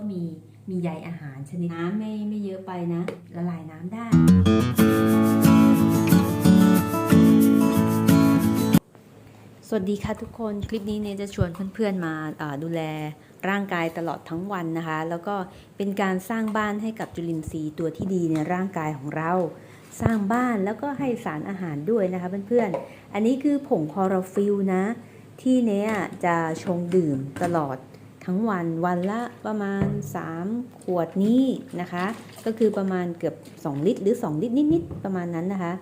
ก็มีมีใยอาหารชนิดน้ำไม่ไม่เยอะไปนะ ละลายน้ำได้ สวัสดีค่ะทุกคนคลิปนี้เนี่ยจะชวนเพื่อนๆมาเอ่อดูแลร่างกายตลอดทั้งวันนะคะ แล้วก็เป็นการสร้างบ้านให้กับจุลินทรีย์ตัวที่ดีในร่างกายของเรา สร้างบ้านแล้วก็ให้สารอาหารด้วยนะคะเพื่อนๆ อันนี้คือผงคลอโรฟิลนะ ที่เนี้ยจะชงดื่มตลอด ทั้งวันวันละประมาณ 3 ขวดนี้นะคะ ก็คือประมาณเกือบ 2 ลิตร หรือ 2 ลิตรนิดๆประมาณนั้นนะคะ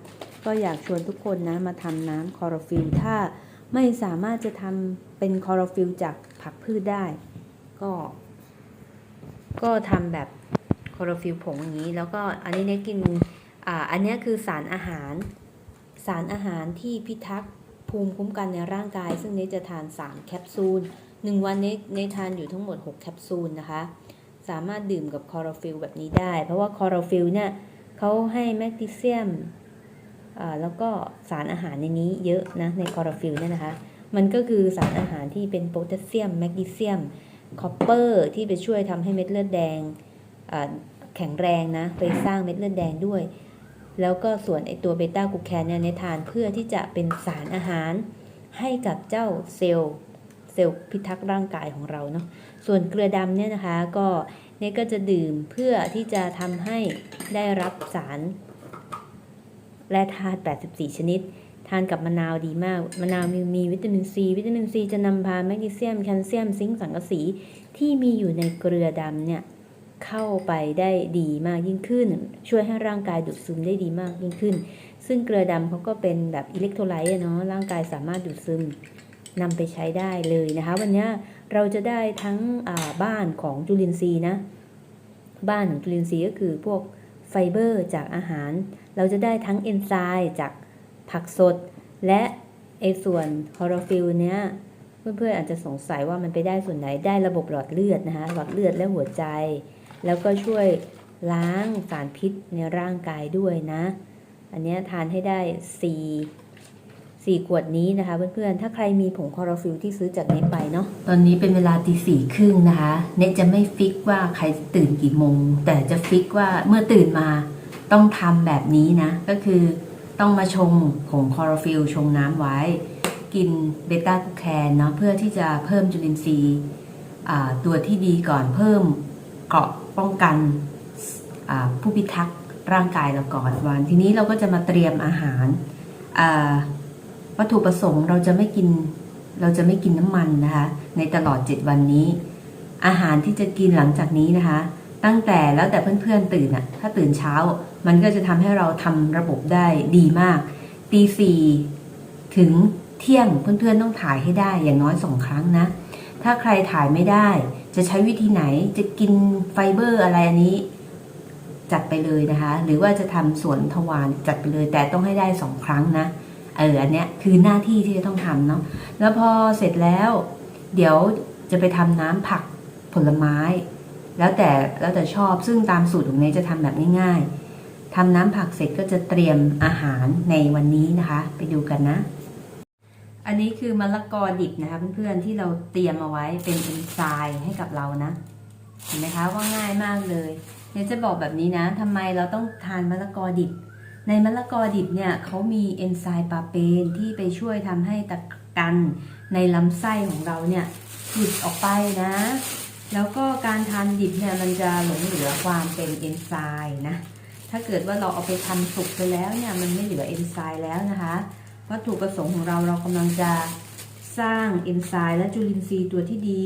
ก็อยากชวนทุกคนนะมาทำน้ำคอโรฟิลถ้าไม่สามารถจะทำเป็นคอโรฟิลจากผักพืชได้ ก็ ก็ทำแบบคอโรฟิลผงอย่างนี้ แล้วก็อันนี้เนี่ยกินอ่าอันนี้คือสารอาหาร สารอาหารที่พิทักษ์ภูมิคุ้มกันในร่างกาย ซึ่งเนยจะทาน 3 แคปซูล 1 วันเนยเนทานอยู่ทั้งหมด 6 แคปซูลนะคะ สามารถดื่มกับคอโรฟิลแบบนี้ได้ เพราะว่าคอโรฟิลเนี่ยเขาให้แมกนีเซียมอ่าแล้วก็สารอาหารในนี้เยอะนะในคอโรฟิลเนี่ยนะคะ มันก็คือสารอาหารที่เป็นโพแทสเซียมแมกนีเซียมคอปเปอร์ที่ไปช่วยทำให้เม็ดเลือดแดงอ่าแข็งแรงนะไปสร้างเม็ดเลือดแดงด้วย แล้วก็ส่วนไอตัวเบต้ากูแคนเนี่ยในทานเพื่อที่จะเป็นสารอาหารให้กับเจ้าเซลล์ ซลล์พิทักษ์ร่างกายของเราเนาะส่วนเกลือดำเนี่ยนะคะก็เนี่ยก็จะดื่มเพื่อที่จะทำให้ได้รับสารแร่ธาตุ 84 ชนิด ทานกับมะนาวดีมาก มะนาวมีมีวิตามินซี วิตามินซีจะนำพาแมกนีเซียม แคลเซียม ซิงค์สังกะสี ที่มีอยู่ในเกลือดำเนี่ย เข้าไปได้ดีมากยิ่งขึ้น ช่วยให้ร่างกายดูดซึมได้ดีมากยิ่งขึ้น ซึ่งเกลือดำเขาก็เป็นแบบอิเล็กโทรไลต์เนาะ ร่างกายสามารถดูดซึม นำไปใช้ได้เลยนะคะ วันนี้เราจะได้ทั้งบ้านของจุลินทรีย์นะ บ้านของจุลินทรีย์ก็คือพวกไฟเบอร์จากอาหาร เราจะได้ทั้งเอนไซม์จากผักสด และไอส่วนคลอโรฟิลเนี้ยเพื่อนๆอาจจะสงสัยว่ามันไปได้ส่วนไหนได้ระบบหลอดเลือดนะคะหลอดเลือดและหัวใจ แล้วก็ช่วยล้างสารพิษในร่างกายด้วยนะ อันนี้ทานให้ได้4 4 ขวดนี้นะคะเพื่อนๆ ถ้าใครมีผงคลอโรฟิลที่ซื้อจากเน็ตไปเนาะ ตอนนี้เป็นเวลาตีสี่ครึ่งนะคะ เน็ตจะไม่ฟิกว่าใครตื่นกี่โมง แต่จะฟิกว่าเมื่อตื่นมาต้องทำแบบนี้นะ ก็คือต้องมาชงผงคลอโรฟิลชงน้ำไว้ กินเบต้ากลูแคนเนาะเพื่อที่จะเพิ่มจุลินทรีย์ตัวที่ดีก่อนเพิ่มเกราะป้องกันผู้พิทักษ์ร่างกายเราก่อนวัน ทีนี้เราก็จะมาเตรียมอาหาร วัตถุประสงค์เราจะไม่กิน เราจะไม่กินน้ำมันนะคะ ในตลอด 7 วันนี้ อาหารที่จะกินหลังจากนี้นะคะ ตั้งแต่แล้วแต่เพื่อนๆตื่นอะถ้าตื่นเช้า มันก็จะทำให้เราทำระบบได้ดีมากตีสี่ถึงเที่ยงเพื่อนๆต้องถ่ายให้ได้อย่างน้อยสองครั้งนะ ถ้าใครถ่ายไม่ได้ จะใช้วิธีไหนจะกินไฟเบอร์อะไรอันนี้ จัดไปเลยนะคะ หรือว่าจะทำสวนทวารจัดไปเลย แต่ต้องให้ได้สองครั้งนะ เอออันเนี้ยคือหน้าที่ที่จะต้องทำเนาะแล้วพอเสร็จแล้ว เดี๋ยวจะไปทำน้ำผักผลไม้ แล้วแต่แล้วแต่ชอบซึ่งตามสูตรของเนยจะทำแบบง่ายๆทำน้ำผักเสร็จก็จะเตรียมอาหารในวันนี้นะคะ ไปดูกันนะ อันนี้คือมะละกอดิบนะคะเพื่อนๆที่เราเตรียมเอาไว้เป็นเอนไซม์ให้กับเรานะเห็นไหมคะว่าง่ายมากเลยเนี่ยจะบอกแบบนี้นะทำไมเราต้องทานมะละกอดิบ ในมะละกอดิบเนี่ยเขามีเอนไซม์ปาเปนที่ไปช่วยทำให้ตะกันในลำไส้ของเราเนี่ยหลุดออกไปนะ แล้วก็การทานดิบเนี่ยมันจะหลงเหลือความเป็นเอนไซม์นะ ถ้าเกิดว่าเราเอาไปทำสุกไปแล้วเนี่ยมันไม่เหลือเอนไซม์แล้วนะคะวัตถุประสงค์ของเราเรากำลังจะสร้างเอนไซม์และจุลินทรีย์ตัวที่ดี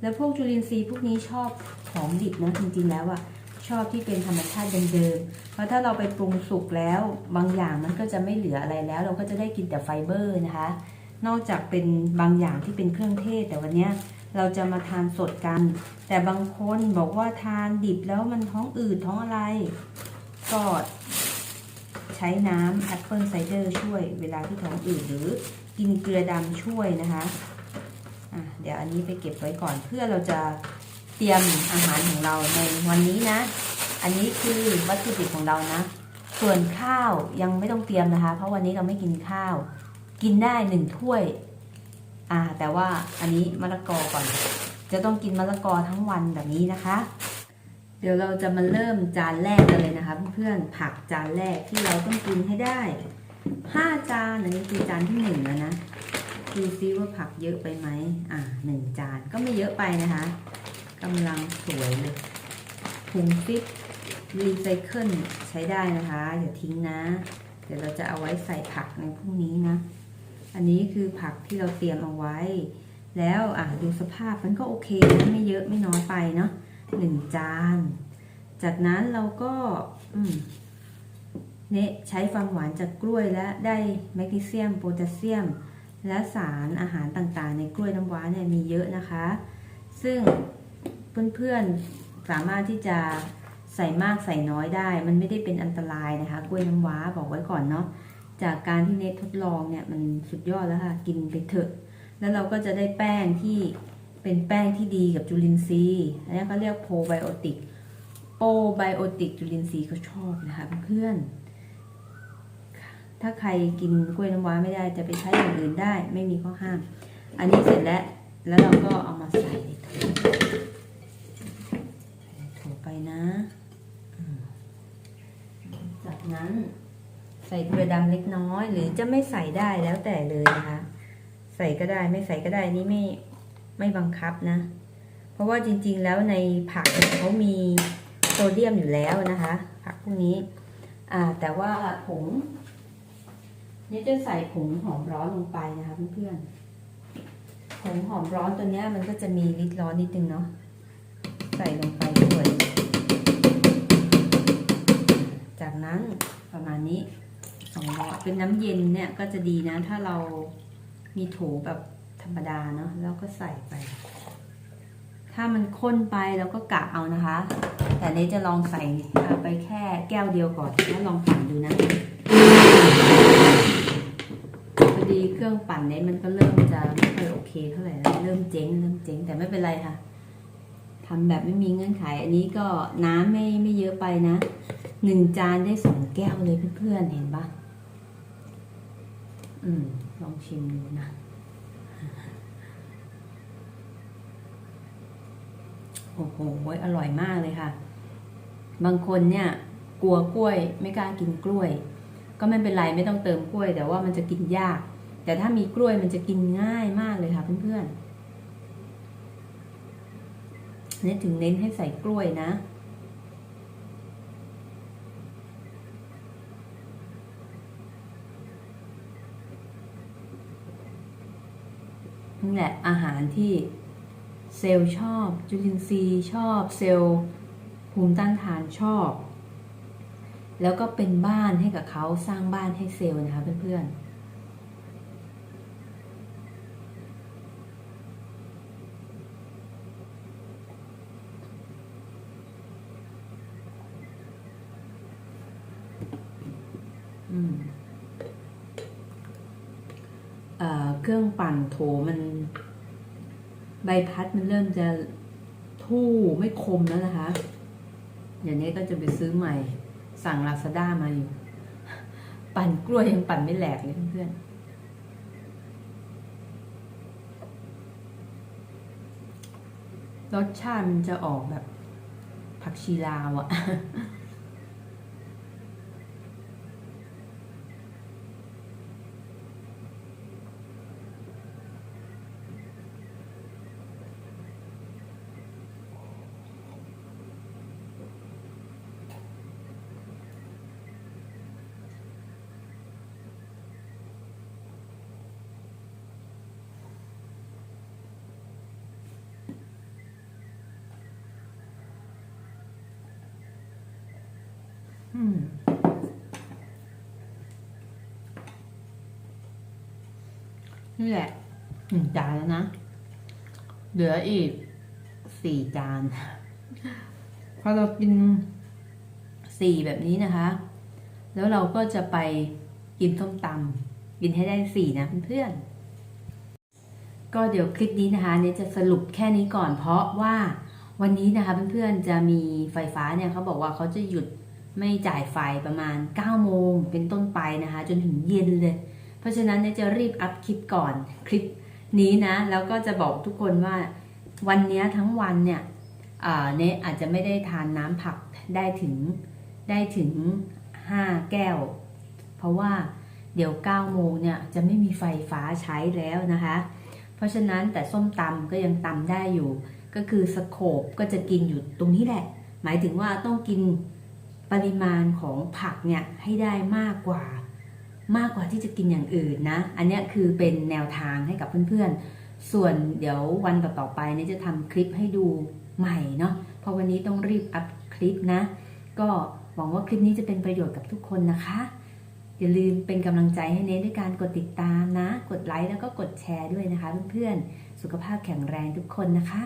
แล้วพวกจุลินทรีย์พวกนี้ชอบของดิบนะจริงๆแล้วอะ ชอบที่เป็นธรรมชาติเดิมๆเพราะถ้าเราไปปรุงสุกแล้ว บางอย่างมันก็จะไม่เหลืออะไรแล้ว เราก็จะได้กินแต่ไฟเบอร์นะคะ นอกจากเป็นบางอย่างที่เป็นเครื่องเทศ แต่วันนี้เราจะมาทานสดกัน แต่บางคนบอกว่าทานดิบแล้วมันท้องอืดท้องอะไรก็ใช้น้ำแอปเปิลไซเดอร์ช่วยเวลาที่ท้องอืดหรือกินเกลือดำช่วยนะคะะเดี๋ยวอันนี้ไปเก็บไว้ก่อนเพื่อเราจะ รียมอาหารของเราในวันนี้นะ อันนี้คือวัตถุดิบของเรานะ ส่วนข้าวยังไม่ต้องเตรียมนะคะ เพราะวันนี้เราไม่กินข้าว กินได้หนึ่งถ้วย อ่า แต่ว่าอันนี้มะละกอก่อน จะต้องกินมะละกอทั้งวันแบบนี้นะคะ เดี๋ยวเราจะมาเริ่มจานแรกกันเลยนะคะเพื่อนๆผักจานแรกที่เราต้องกินให้ได้ห้าจานอันนี้คือจานที่หนึ่งแล้วนะดูซิว่าผักเยอะไปไหมอ่าหนึ่งจานก็ไม่เยอะไปนะคะ กำลังสวยเลยถุงฟิตรีไซเคิลใช้ได้นะคะ อย่าทิ้งนะ เดี๋ยวเราจะเอาไว้ใส่ผักในพรุ่งนี้นะ อันนี้คือผักที่เราเตรียมเอาไว้ แล้วอะดูสภาพมันก็โอเคนะไม่เยอะไม่น้อยไปเนาะหนึ่งจาน จากนั้นเราก็เนี่ยใช้ความหวานจากกล้วยและได้แมกนีเซียม โพแทสเซียม และสารอาหารต่างๆ ในกล้วยน้ำว้าเนี่ยมีเยอะนะคะ ซึ่ง เพื่อนๆสามารถที่จะใส่มากใส่น้อยได้ มันไม่ได้เป็นอันตรายนะคะ กล้วยน้ำว้าบอกไว้ก่อนเนาะจากการที่เนททดลองเนี่ยมันสุดยอดแล้วค่ะ กินไปเถอะ แล้วเราก็จะได้แป้งที่เป็นแป้งที่ดีกับจุลินทรีย์อันนี้เขาเรียกโปรไบโอติกโปรไบโอติกจุลินทรีย์เขาชอบนะคะเพื่อนถ้าใครกินกล้วยน้ำว้าไม่ได้จะไปใช้อย่างอื่นได้ ไม่มีข้อห้าม อันนี้เสร็จแล้ว แล้วเราก็เอามาใส่ในโถใส่ในโถไปนะ จากนั้นใส่เกลือดำเล็กน้อย หรือจะไม่ใส่ได้แล้วแต่เลยนะคะ ใส่ก็ได้ไม่ใส่ก็ได้นี่ไม่ไม่บังคับนะ เพราะว่าจริงๆแล้วในผักเขามีโซเดียมอยู่แล้วนะคะ ผักพวกนี้ อ่า แต่ว่าผงนี่จะใส่ผงหอมร้อนลงไปนะคะเพื่อนๆผงหอมร้อนตัวนี้มันก็จะมีฤทธิ์ร้อนนิดนึงเนาะใส่ลงไปด้วย จากนั้นประมาณนี้สองร้อยเป็นน้ำเย็นเนี่ยก็จะดีนะ ถ้าเรามีโถแบบธรรมดาเนาะแล้วก็ใส่ไป ถ้ามันข้นไปเราก็กะเอานะคะ แต่เนี้จะลองใส่ไปแค่แก้วเดียวก่อนแล้วลองปั่นดูนะพอดีเครื่องปั่นเนี้มันก็เริ่มจะไม่ค่อยโอเคเท่าไหร่แล้วเริ่มเจ๊งเริ่มเจ๊งแต่ไม่เป็นไรค่ะทำแบบไม่มีเงื่อนไข อันนี้ก็น้ำไม่ไม่เยอะไปนะ หนึ่งจานได้สองแก้วเลยเพื่อนๆเห็นปะอืม ลองชิมดูนะ โอ้โห อร่อยมากเลยค่ะ บางคนเนี่ย กลัวกล้วย ไม่กล้ากินกล้วย ก็ไม่เป็นไรไม่ต้องเติมกล้วย แต่ว่ามันจะกินยาก แต่ถ้ามีกล้วยมันจะกินง่ายมากเลยค่ะเพื่อนๆนี่ถึงเน้นให้ใส่กล้วยนะ นี่ แหละอาหารที่เซลล์ชอบ จุลินทรีย์ชอบเซลล์ภูมิต้านทานชอบ แล้วก็เป็นบ้านให้กับเขาสร้างบ้านให้เซลล์นะคะเพื่อนๆอืม เครื่องปั่นโถมัน ใบพัดมันเริ่มจะทู่ไม่คมแล้วนะคะ อย่างนี้ก็จะไปซื้อใหม่ สั่งลาซาด้ามาอยู่ ปั่นกล้วยยังปั่นไม่แหลกเลยเพื่อนรสชาติมันจะออกแบบผักชีลาวอะ อืม นี่แหละหนึ่งจานแล้วนะ เหลืออีกสี่จาน พอเรากินสี่แบบนี้นะคะ แล้วเราก็จะไปกินส้มตำกินให้ได้สี่นะเพื่อนก็เดี๋ยวคลิปนี้นะคะเนี่ยจะสรุปแค่นี้ก่อน เพราะว่าวันนี้นะคะเพื่อนๆจะมีไฟฟ้าเนี่ยเขาบอกว่าเขาจะหยุดไม่จ่ายไฟประมาณ9โมงเป็นต้นไปนะคะ จนถึงเย็นเลย เพราะฉะนั้นเนี่ยจะรีบอัพคลิปก่อนคลิปนี้นะ แล้วก็จะบอกทุกคนว่าวันนี้ทั้งวันเนี่ยเนอาจจะไม่ได้ทานน้ำผักได้ถึงได้ถึง 5 แก้ว เพราะว่าเดี๋ยว 9 โมงเนี่ยจะไม่มีไฟฟ้าใช้แล้วนะคะ เพราะฉะนั้นแต่ส้มตำก็ยังตำได้อยู่ ก็คือสโคบก็จะกินอยู่ตรงนี้แหละ หมายถึงว่าต้องกินปริมาณของผักเนี่ยให้ได้มากกว่า มากกว่าที่จะกินอย่างอื่นนะ อันนี้คือเป็นแนวทางให้กับเพื่อนๆ ส่วนเดี๋ยววันต่อๆไปเนี่จะทำคลิปให้ดูใหม่เนาะเพราะวันนี้ต้องรีบอัพคลิปนะ ก็หวังว่าคลิปนี้จะเป็นประโยชน์กับทุกคนนะคะ อย่าลืมเป็นกำลังใจให้เนทด้วยการกดติดตามนะ กดไลค์แล้วก็กดแชร์ด้วยนะคะเพื่อนๆ สุขภาพแข็งแรงทุกคนนะคะ